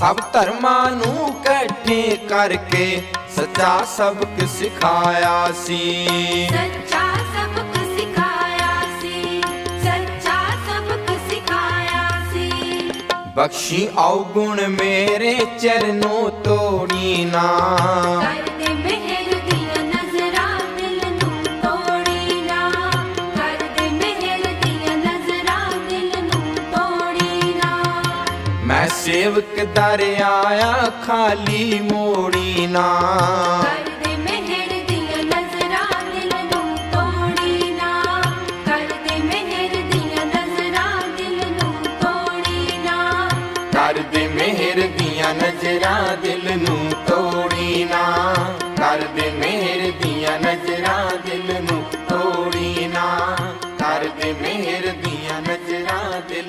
ਸਭ ਧਰਮਾਂ ਨੂੰ ਇਕੱਠੇ ਕਰਕੇ ਸੱਚਾ ਸਬਕ ਸਿਖਾਇਆ ਸੀ। ਸੱਚਾ ਸਬਕ ਸਿਖਾਇਆ ਸੀ। ਸੱਚਾ ਸਬਕ ਸਿਖਾਇਆ ਸੀ। ਬਖਸ਼ੀ ਔਗੁਣ ਮੇਰੇ ਚਰਨੋਂ ਤੋੜੀ ਨਾ। ਮੈਂ ਸੇਵਕ ਦਰ ਆਇਆ ਖਾਲੀ ਮੋੜੀ ਨਾ। ਕਰਦੇ ਮਿਹਰ ਦੀਆਂ ਨਜ਼ਰਾਂ ਦਿਲ ਨੂੰ ਤੋੜੀ ਨਾ। ਕਰਦੇ ਮਿਹਰ ਦੀਆਂ ਨਜ਼ਰਾਂ ਦਿਲ ਨੂੰ ਤੋੜੀ ਨਾ। ਮਿਹਰ ਦੀਆਂ ਨਜ਼ਰਾਂ ਦਿਲ